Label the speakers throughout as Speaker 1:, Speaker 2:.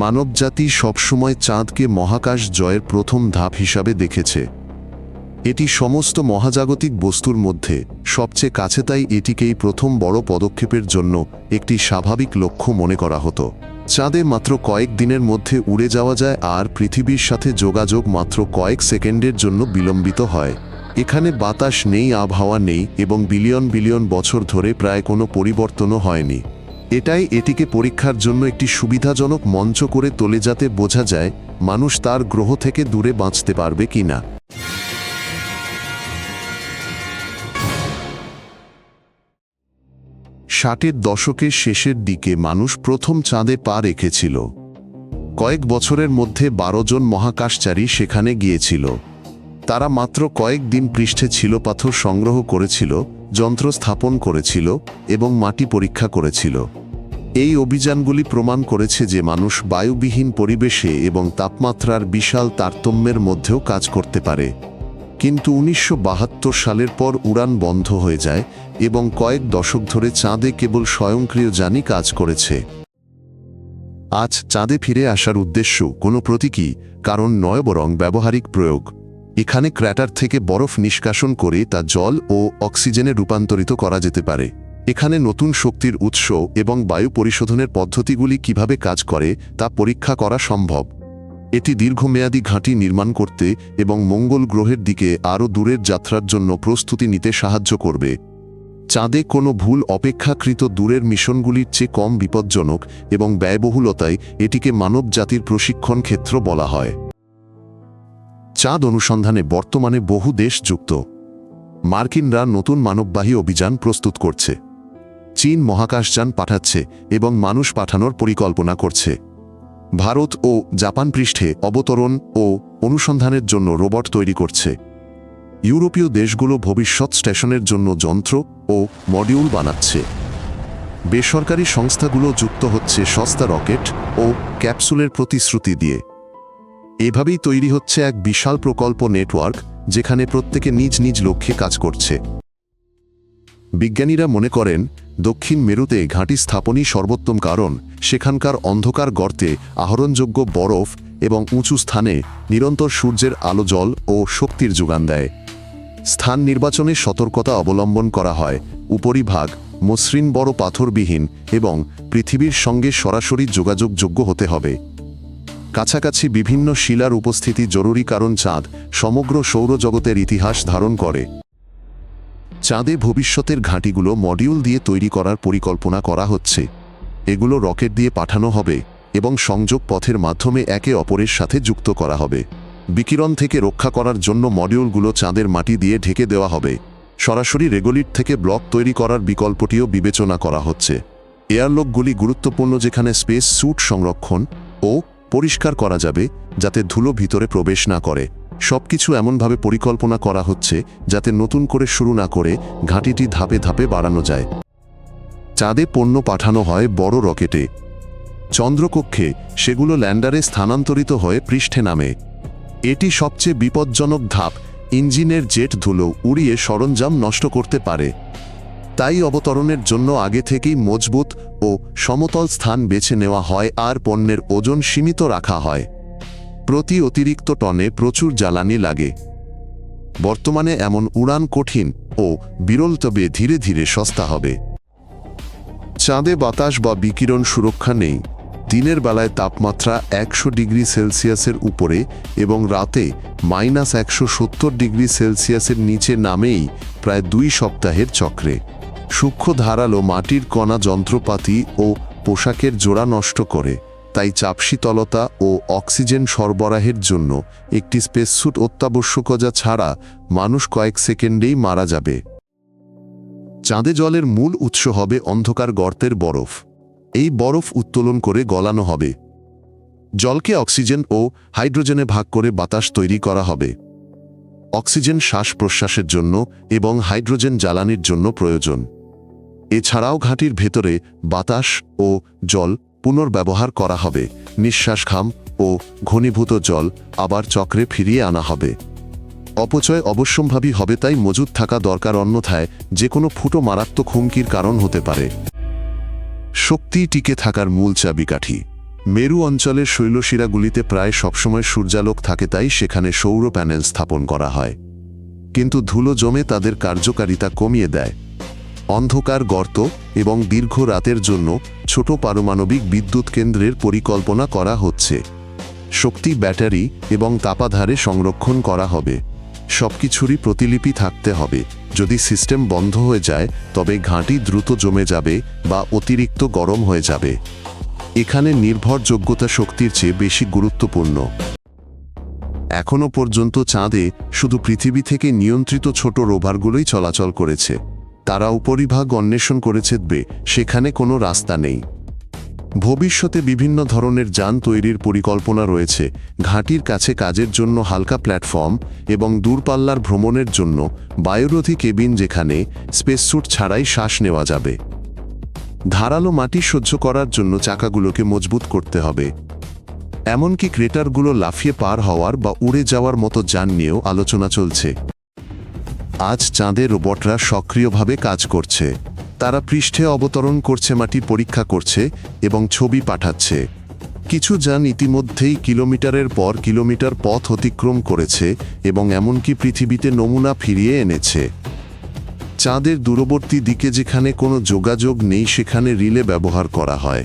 Speaker 1: মানবজাতি সবসময় চাঁদকে মহাকাশ জয়ের প্রথম ধাপ হিসাবে দেখেছে। এটি সমস্ত মহাজাগতিক বস্তুর মধ্যে সবচেয়ে কাছে, তাই এটিকেই প্রথম বড় পদক্ষেপের জন্য একটি স্বাভাবিক লক্ষ্য মনে করা হতো। চাঁদে মাত্র কয়েক দিনের মধ্যে উড়ে যাওয়া যায় আর পৃথিবীর সাথে যোগাযোগ মাত্র কয়েক সেকেন্ডের জন্য বিলম্বিত হয়। এখানে বাতাস নেই, আবহাওয়া নেই এবং বিলিয়ন বিলিয়ন বছর ধরে প্রায় কোনো পরিবর্তনও হয়নি। এটাই এটিকে পরীক্ষার জন্য একটি সুবিধাজনক মঞ্চ করে তোলে যাতে বোঝা যায়, মানুষ তার গ্রহ থেকে দূরে বাঁচতে পারবে কিনা ষাটের দশকের শেষের দিকে মানুষ প্রথম চাঁদে পা রেখেছিল। কয়েক বছরের মধ্যে বারো জন মহাকাশচারী সেখানে গিয়েছিল। তারা মাত্র কয়েক দিন পৃষ্ঠে ছিল, পাথর সংগ্রহ করেছিল, যন্ত্র স্থাপন করেছিল এবং মাটি পরীক্ষা করেছিল। এই অভিযানগুলি প্রমাণ করেছে যে মানুষ বায়ুবিহীন পরিবেশে এবং তাপমাত্রার বিশাল তারতম্যের মধ্যেও কাজ করতে পারে। কিন্তু উনিশশো বাহাত্তর সালের পর উড়ান বন্ধ হয়ে যায় এবং কয়েক দশক ধরে চাঁদে কেবল স্বয়ংক্রিয় যানই কাজ করেছে। আজ চাঁদে ফিরে আসার উদ্দেশ্য কোনো প্রতীকী, কারণ নয় বরং ব্যবহারিক প্রয়োগ। এখানে ক্র্যাটার থেকে বরফ নিষ্কাশন করে তা জল ও অক্সিজেনে রূপান্তরিত করা যেতে পারে। এখানে নতুন শক্তির উৎস এবং বায়ু পরিশোধনের পদ্ধতিগুলি কীভাবে কাজ করে তা পরীক্ষা করা সম্ভব। এটি দীর্ঘমেয়াদী ঘাঁটি নির্মাণ করতে এবং মঙ্গল গ্রহের দিকে আরও দূরের যাত্রার জন্য প্রস্তুতি নিতে সাহায্য করবে। চাঁদে কোনো ভুল অপেক্ষাকৃত দূরের মিশনগুলির চেয়ে কম বিপজ্জনক এবং ব্যয়বহুলতায় এটিকে মানব জাতির প্রশিক্ষণ ক্ষেত্র বলা হয়। চাঁদ অনুসন্ধানে বর্তমানে বহু দেশ যুক্ত। মার্কিনরা নতুন মানববাহী অভিযান প্রস্তুত করছে। চীন মহাকাশযান পাঠাচ্ছে এবং মানুষ পাঠানোর পরিকল্পনা করছে। ভারত ও জাপান পৃষ্ঠে অবতরণ ও অনুসন্ধানের জন্য রোবট তৈরি করছে। ইউরোপীয় দেশগুলো ভবিষ্যৎ স্টেশনের জন্য যন্ত্র ও মডিউল বানাচ্ছে। বেসরকারি সংস্থাগুলো যুক্ত হচ্ছে সস্তা রকেট ও ক্যাপসুলের প্রতিশ্রুতি দিয়ে। এভাবেই তৈরি হচ্ছে এক বিশাল প্রকল্প নেটওয়ার্ক, যেখানে প্রত্যেকে নিজ নিজ লক্ষ্যে কাজ করছে। বিজ্ঞানীরা মনে করেন, দক্ষিণ মেরুতে ঘাঁটি স্থাপনই সর্বোত্তম কারণ, সেখানকার অন্ধকার গর্তে আহরণযোগ্য বরফ এবং উঁচু স্থানে নিরন্তর সূর্যের আলো জল ও শক্তির যোগান দেয়। স্থান নির্বাচনে সতর্কতা অবলম্বন করা হয়, উপরিভাগ মসৃণ বড় পাথরবিহীন এবং পৃথিবীর সঙ্গে সরাসরি যোগাযোগযোগ্য হতে হবে। কাছাকাছি বিভিন্ন শিলার উপস্থিতি জরুরি কারণ চাঁদ সমগ্র সৌরজগতের ইতিহাস ধারণ করে। চাঁদে ভবিষ্যতের ঘাঁটিগুলো মডিউল দিয়ে তৈরি করার পরিকল্পনা করা হচ্ছে। এগুলো রকেট দিয়ে পাঠানো হবে এবং সংযোগ পথের মাধ্যমে একে অপরের সাথে যুক্ত করা হবে। বিকিরণ থেকে রক্ষা করার জন্য মডিউলগুলো চাঁদের মাটি দিয়ে ঢেকে দেওয়া হবে। সরাসরি রেগুলিট থেকে ব্লক তৈরি করার বিকল্পটিও বিবেচনা করা হচ্ছে। এয়ারলকগুলি গুরুত্বপূর্ণ যেখানে স্পেস স্যুট সংরক্ষণ ও পরিষ্কার করা যাবে যাতে ধুলো ভিতরে প্রবেশ না করে। সবকিছু এমনভাবে পরিকল্পনা করা হচ্ছে যাতে নতুন করে শুরু না করে ঘাঁটিটি ধাপে ধাপে বাড়ানো যায়। চাঁদে পণ্য পাঠানো হয় বড় রকেটে। চন্দ্রকক্ষে সেগুলো ল্যান্ডারে স্থানান্তরিত হয়ে পৃষ্ঠে নামে। এটি সবচেয়ে বিপজ্জনক ধাপ, ইঞ্জিনের জেট ধুলো উড়িয়ে সরঞ্জাম নষ্ট করতে পারে। তাই অবতরণের জন্য আগে থেকেই মজবুত ও সমতল স্থান বেছে নেওয়া হয় আর পণ্যের ওজন সীমিত রাখা হয়। প্রতি অতিরিক্ত টনে প্রচুর জ্বালানি লাগে। বর্তমানে এমন উড়ান কঠিন ও বিরল, তবে ধীরে ধীরে সস্তা হবে। চাঁদে বাতাস বা বিকিরণ সুরক্ষা নেই। দিনের বেলায় তাপমাত্রা একশো ডিগ্রি সেলসিয়াসের উপরে এবং রাতে মাইনাস একশো সত্তর ডিগ্রি সেলসিয়াসের নিচে নামেই প্রায় দুই সপ্তাহের চক্রে। সূক্ষ্ম ধারালো মাটির কণা যন্ত্রপাতি ও পোশাকের জোড়া নষ্ট করে, তাই চাপশীতলতা ও অক্সিজেন সরবরাহের জন্য একটি স্পেসস্যুট অত্যাবশ্যকতা ছাড়া মানুষ কয়েক সেকেন্ডেই মারা যাবে। চাঁদে জলের মূল উৎস হবে অন্ধকার গর্তের বরফ। এই বরফ উত্তোলন করে গলানো হবে। জলকে অক্সিজেন ও হাইড্রোজেনে ভাগ করে বাতাস তৈরি করা হবে। অক্সিজেন শ্বাস প্রশ্বাসের জন্য এবং হাইড্রোজেন জ্বালানির জন্য প্রয়োজন। এছাড়াও ঘাঁটির ভেতরে বাতাস ও জল পুনর্ব্যবহার করা হবে নিঃশ্বাস ঘাম ও ঘনীভূত জল আবার চক্রে ফিরিয়ে আনা হবে। অপচয় অবশ্যম্ভাবী হবে তাই মজুদ থাকা দরকার অন্যথায় যে কোনো ফুটো মারাত্মক হুমকির কারণ হতে পারে। শক্তি টিকে থাকার মূল চাবিকাঠি। মেরু অঞ্চলের শৈলশিরাগুলিতে প্রায় সবসময় সূর্যালোক থাকে তাই সেখানে সৌর প্যানেল স্থাপন করা হয়। কিন্তু ধুলো জমে তাদের কার্যকারিতা কমিয়ে দেয়। অন্ধকার গর্ত এবং দীর্ঘ রাতের জন্য ছোট পারমাণবিক বিদ্যুৎ কেন্দ্রের পরিকল্পনা করা হচ্ছে। শক্তি ব্যাটারি এবং তাপাধারে সংরক্ষণ করা হবে। সবকিছুরই প্রতিলিপি থাকতে হবে। যদি সিস্টেম বন্ধ হয়ে যায়, তবে ঘাঁটি দ্রুত জমে যাবে বা অতিরিক্ত গরম হয়ে যাবে। এখানে নির্ভরযোগ্যতা শক্তির চেয়ে বেশি গুরুত্বপূর্ণ। এখনও পর্যন্ত চাঁদে শুধু পৃথিবী থেকে নিয়ন্ত্রিত ছোট রোভারগুলোই চলাচল করেছে। তারা উপরিভাগ অন্বেষণ করেছে বে সেখানে কোনো রাস্তা নেই। ভবিষ্যতে বিভিন্ন ধরনের যান তৈরির পরিকল্পনা রয়েছে, ঘাঁটির কাছে কাজের জন্য হালকা প্ল্যাটফর্ম এবং দূরপাল্লার ভ্রমণের জন্য বায়ুরোধী কেবিন যেখানে স্পেসস্যুট ছাড়াই শ্বাস নেওয়া যাবে। ধারালো মাটি সহ্য করার জন্য চাকাগুলোকে মজবুত করতে হবে। এমনকি ক্রেটারগুলো লাফিয়ে পার হওয়ার বা উড়ে যাওয়ার মতো যান নিয়েও আলোচনা চলছে। আজ চাঁদে রোবটরা সক্রিয়ভাবে কাজ করছে। তারা পৃষ্ঠে অবতরণ করছে, মাটি পরীক্ষা করছে এবং ছবি পাঠাচ্ছে। কিছু যান ইতিমধ্যেই কিলোমিটারের পর কিলোমিটার পথ অতিক্রম করেছে এবং এমনকি পৃথিবীতে নমুনা ফিরিয়ে এনেছে। চাঁদের দূরবর্তী দিকে যেখানে কোনো যোগাযোগ নেই, সেখানে রিলে ব্যবহার করা হয়।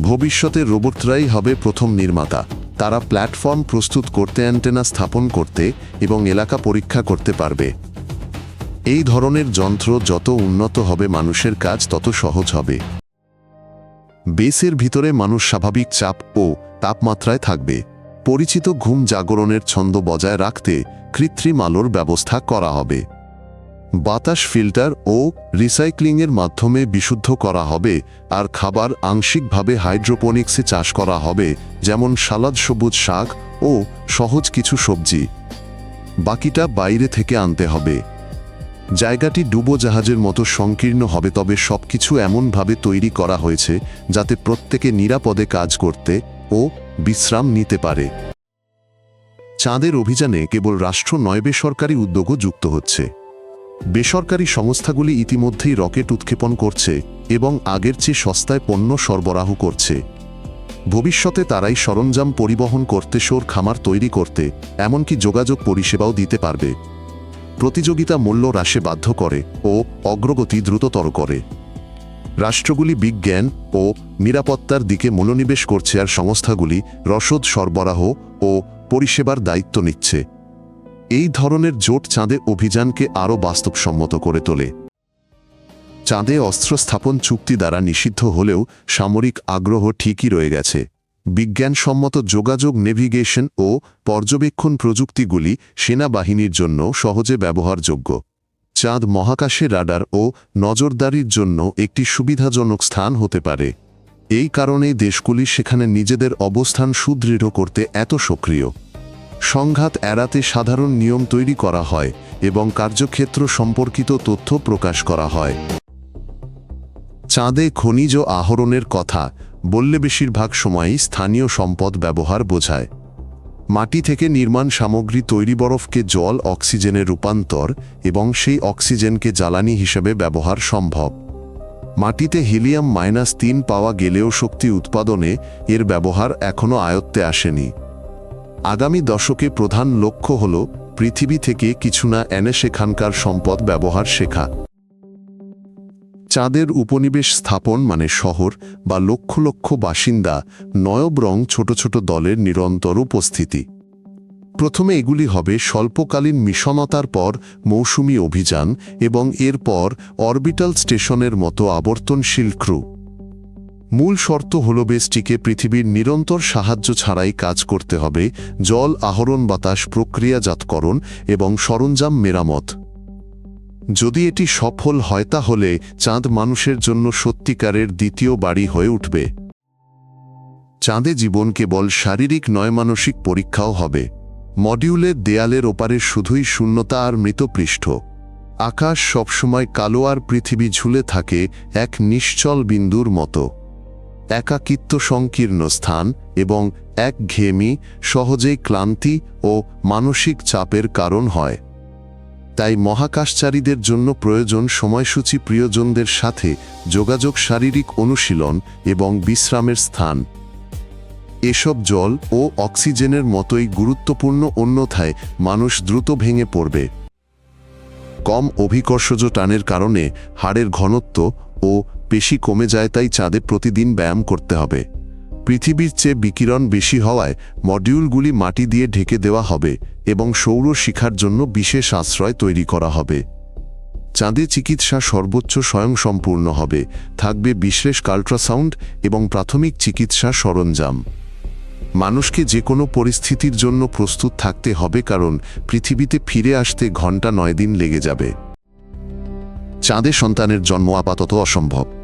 Speaker 1: ভবিষ্যতে রোবটরাই হবে প্রথম নির্মাতা। তারা প্ল্যাটফর্ম প্রস্তুত করতে, অ্যান্টেনা স্থাপন করতে এবং এলাকা পরীক্ষা করতে পারবে। এই ধরনের যন্ত্র যত উন্নত হবে মানুষের কাজ তত সহজ হবে। বেসের ভিতরে মানুষ স্বাভাবিক চাপ ও তাপমাত্রায় থাকবে। পরিচিত ঘুম জাগরণের ছন্দ বজায় রাখতে কৃত্রিম আলোর ব্যবস্থা করা হবে। বাতাস ফিল্টার ও রিসাইক্লিংয়ের মাধ্যমে বিশুদ্ধ করা হবে, আর খাবার আংশিকভাবে হাইড্রোপনিক্সে চাষ করা হবে, যেমন সালাদ সবুজ শাক ও সহজ কিছু সবজি। বাকিটা বাইরে থেকে আনতে হবে। জায়গাটি ডুবোজাহাজের মতো সংকীর্ণ হবে, তবে সবকিছু এমনভাবে তৈরি করা হয়েছে যাতে প্রত্যেকে নিরাপদে কাজ করতে ও বিশ্রাম নিতে পারে। চাঁদের অভিযানে কেবল রাষ্ট্র নয়, বেসরকারি উদ্যোগও যুক্ত হচ্ছে। বেসরকারি সংস্থাগুলি ইতিমধ্যেই রকেট উৎক্ষেপণ করছে এবং আগের চেয়ে সস্তায় পণ্য সরবরাহ করছে। ভবিষ্যতে তারাই সরঞ্জাম পরিবহন করতে সোর খামার তৈরি করতে, এমনকি যোগাযোগ পরিষেবাও দিতে পারবে। প্রতিযোগিতা মূল্য হ্রাসে বাধ্য করে ও অগ্রগতি দ্রুততর করে। রাষ্ট্রগুলি বিজ্ঞান ও নিরাপত্তার দিকে মনোনিবেশ করছে আর সংস্থাগুলি রসদ সরবরাহ ও পরিষেবার দায়িত্ব নিচ্ছে। এই ধরনের জোট চাঁদে অভিযানকে আরও বাস্তবসম্মত করে তোলে। চাঁদে অস্ত্র স্থাপন চুক্তি দ্বারা নিষিদ্ধ হলেও সামরিক আগ্রহ ঠিকই রয়ে গেছে। বিজ্ঞানসম্মত যোগাযোগ নেভিগেশন ও পর্যবেক্ষণ প্রযুক্তিগুলি সেনাবাহিনীর জন্য সহজে ব্যবহারযোগ্য। চাঁদ মহাকাশে রাডার ও নজরদারির জন্য একটি সুবিধাজনক স্থান হতে পারে। এই কারণেই দেশগুলি সেখানে নিজেদের অবস্থান সুদৃঢ় করতে এত সক্রিয়। সংঘাত এড়াতে সাধারণ নিয়ম তৈরি করা হয় এবং কার্যক্ষেত্র সম্পর্কিত তথ্য প্রকাশ করা হয়। চাঁদে খনিজ আহরণের কথা বললে বেশিরভাগ সময়ই স্থানীয় সম্পদ ব্যবহার বোঝায়। মাটি থেকে নির্মাণ সামগ্রী তৈরি বরফকে জল, অক্সিজেনে রূপান্তর এবং সেই অক্সিজেনকে জ্বালানি হিসেবে ব্যবহার সম্ভব। মাটিতে হিলিয়াম মাইনাস তিন পাওয়া গেলেও শক্তি উৎপাদনে এর ব্যবহার এখনও আয়ত্তে আসেনি। আগামী দশকে প্রধান লক্ষ্য হল পৃথিবী থেকে কিছু না এনে সেখানকার সম্পদ ব্যবহার শেখা। চাঁদের উপনিবেশ স্থাপন মানে শহর বা লক্ষ লক্ষ বাসিন্দা, নয়ব রং ছোট ছোট দলের নিরন্তর উপস্থিতি। প্রথমে এগুলি হবে স্বল্পকালীন মিশনতার পর মৌসুমি অভিযান এবং এরপর অরবিটাল স্টেশনের মতো আবর্তনশীল ক্রু। মূল শর্ত হল বেসটিকে পৃথিবীর নিরন্তর সাহায্য ছাড়াই কাজ করতে হবে, জল, আহরণ, বাতাস, প্রক্রিয়াজাতকরণ এবং সরঞ্জাম মেরামত। যদি এটি সফল হয় তাহলে চাঁদ মানুষের জন্য সত্যিকারের দ্বিতীয় বাড়ি হয়ে উঠবে। চাঁদে জীবন কেবল শারীরিক নয়, মানসিক পরীক্ষাও হবে। মডিউলের দেয়ালের ওপারে শুধুই শূন্যতা আর মৃতপৃষ্ঠ। আকাশ সবসময় কালো আর পৃথিবী ঝুলে থাকে এক নিশ্চল বিন্দুর মতো। একাকিত্ব সংকীর্ণ স্থান এবং এক ঘেমি সহজেই ক্লান্তি ও মানসিক চাপের কারণ হয়। তাই মহাকাশচারীদের জন্য প্রয়োজন সময়সূচি প্রিয়জনদের সাথে যোগাযোগ শারীরিক অনুশীলন এবং বিশ্রামের স্থান। এসব জল ও অক্সিজেনের মতোই গুরুত্বপূর্ণ অন্যথায় মানুষ দ্রুত ভেঙে পড়বে। কম অভিকর্ষজ টানের কারণে হাড়ের ঘনত্ব ও পেশি কমে যায় তাই চাঁদে প্রতিদিন ব্যায়াম করতে হবে। পৃথিবীর চেয়ে বিকিরণ বেশি হওয়ায় মডিউলগুলি মাটি দিয়ে ঢেকে দেওয়া হবে এবং সৌর শিখার জন্য বিশেষ আশ্রয় তৈরি করা হবে। চাঁদে চিকিৎসা সর্বোচ্চ স্বয়ংসম্পূর্ণ হবে, থাকবে বিশেষ আল্ট্রাসাউন্ড এবং প্রাথমিক চিকিৎসা সরঞ্জাম। মানুষকে যে কোনো পরিস্থিতির জন্য প্রস্তুত থাকতে হবে কারণ পৃথিবীতে ফিরে আসতে ঘণ্টা নয় দিন লেগে যাবে। চাঁদে সন্তানের জন্ম আপাতত অসম্ভব।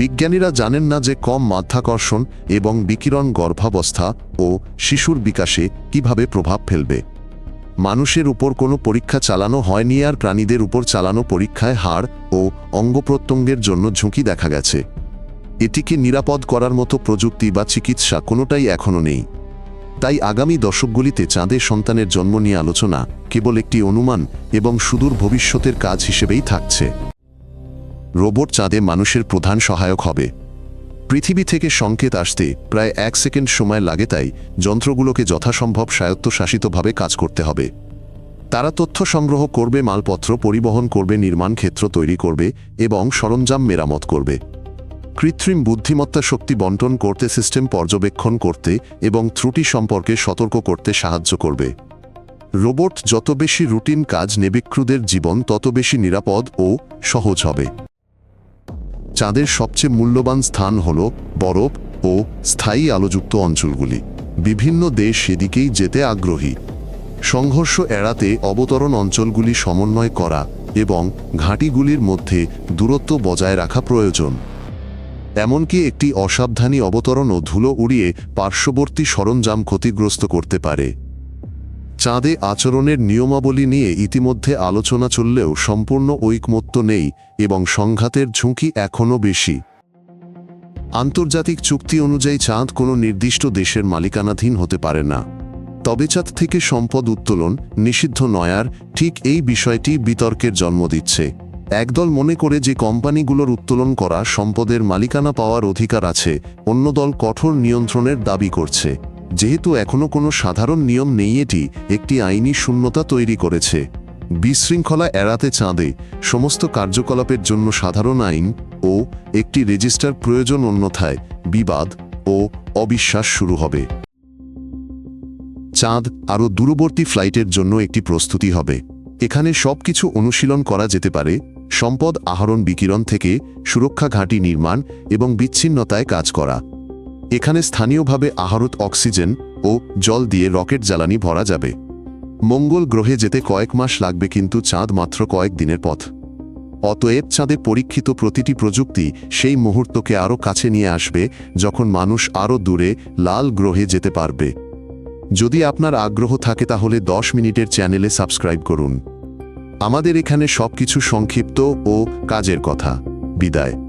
Speaker 1: বিজ্ঞানীরা জানেন না যে কম মাধ্যাকর্ষণ এবং বিকিরণ গর্ভাবস্থা ও শিশুর বিকাশে কীভাবে প্রভাব ফেলবে। মানুষের উপর কোনো পরীক্ষা চালানো হয়নি আর প্রাণীদের উপর চালানো পরীক্ষায় হাড় ও অঙ্গপ্রত্যঙ্গের জন্য ঝুঁকি দেখা গেছে। এটিকে নিরাপদ করার মতো প্রযুক্তি বা চিকিৎসা কোনোটাই এখনও নেই। তাই আগামী দশকগুলিতে চাঁদে সন্তানের জন্ম নিয়ে আলোচনা কেবল একটি অনুমান এবং সুদূর ভবিষ্যতের কাজ হিসেবেই থাকছে। রোবট চাঁদে মানুষের প্রধান সহায়ক হবে। পৃথিবী থেকে সংকেত আসতে প্রায় এক সেকেন্ড সময় লাগে তাই যন্ত্রগুলোকে যথাসম্ভব স্বায়ত্তশাসিতভাবে কাজ করতে হবে। তারা তথ্য সংগ্রহ করবে, মালপত্র পরিবহন করবে, নির্মাণ ক্ষেত্র তৈরি করবে এবং সরঞ্জাম মেরামত করবে। কৃত্রিম বুদ্ধিমত্তা শক্তি বন্টন করতে, সিস্টেম পর্যবেক্ষণ করতে এবং ত্রুটি সম্পর্কে সতর্ক করতে সাহায্য করবে। রোবট যত বেশি রুটিন কাজ নেবিক্রুদের জীবন, তত বেশি নিরাপদ ও সহজ হবে। চাঁদের সবচেয়ে মূল্যবান স্থান হল বরফ ও স্থায়ী আলোযুক্ত অঞ্চলগুলি। বিভিন্ন দেশ সেদিকেই যেতে আগ্রহী। সংঘর্ষ এড়াতে অবতরণ অঞ্চলগুলি সমন্বয় করা এবং ঘাঁটিগুলির মধ্যে দূরত্ব বজায় রাখা প্রয়োজন। এমনকি একটি অসাবধানী অবতরণও ধুলো উড়িয়ে পার্শ্ববর্তী সরঞ্জাম ক্ষতিগ্রস্ত করতে পারে। চাঁদে আচরণের নিয়মাবলী নিয়ে ইতিমধ্যে আলোচনা চললেও সম্পূর্ণ ঐকমত্য নেই এবং সংঘাতের ঝুঁকি এখনও বেশি। আন্তর্জাতিক চুক্তি অনুযায়ী চাঁদ কোনো নির্দিষ্ট দেশের মালিকানাধীন হতে পারে না। তবে চাঁদ থেকে সম্পদ উত্তোলন, নিষিদ্ধ নয়ার, ঠিক এই বিষয়টি বিতর্কের জন্ম দিচ্ছে। একদল মনে করে যে কোম্পানিগুলোর উত্তোলন করা সম্পদের মালিকানা পাওয়ার অধিকার আছে, অন্য দল কঠোর নিয়ন্ত্রণের দাবি করছে। যেহেতু এখনও কোনো সাধারণ নিয়ম নেই, এটি একটি আইনি শূন্যতা তৈরি করেছে। বিশৃঙ্খলা এড়াতে চাঁদে সমস্ত কার্যকলাপের জন্য সাধারণ আইন ও একটি রেজিস্টার প্রয়োজন অন্যথায় বিবাদ ও অবিশ্বাস শুরু হবে। চাঁদ আরও দূরবর্তী ফ্লাইটের জন্য একটি প্রস্তুতি হবে। এখানে সবকিছু অনুশীলন করা যেতে পারে, সম্পদ আহরণ বিকিরণ থেকে সুরক্ষা ঘাঁটি নির্মাণ এবং বিচ্ছিন্নতায় কাজ করা। এখানে স্থানীয়ভাবে আহরত অক্সিজেন ও জল দিয়ে রকেট জ্বালানি ভরা যাবে। মঙ্গল গ্রহে যেতে কয়েক মাস লাগবে কিন্তু চাঁদ মাত্র কয়েক দিনের পথ। অতএব চাঁদে পরীক্ষিত প্রতিটি প্রযুক্তি সেই মুহূর্তকে আরও কাছে নিয়ে আসবে যখন মানুষ আরও দূরে লাল গ্রহে যেতে পারবে। যদি আপনার আগ্রহ থাকে তাহলে দশ মিনিটের চ্যানেলে সাবস্ক্রাইব করুন। আমাদের এখানে সবকিছু সংক্ষিপ্ত ও কাজের কথা। বিদায়।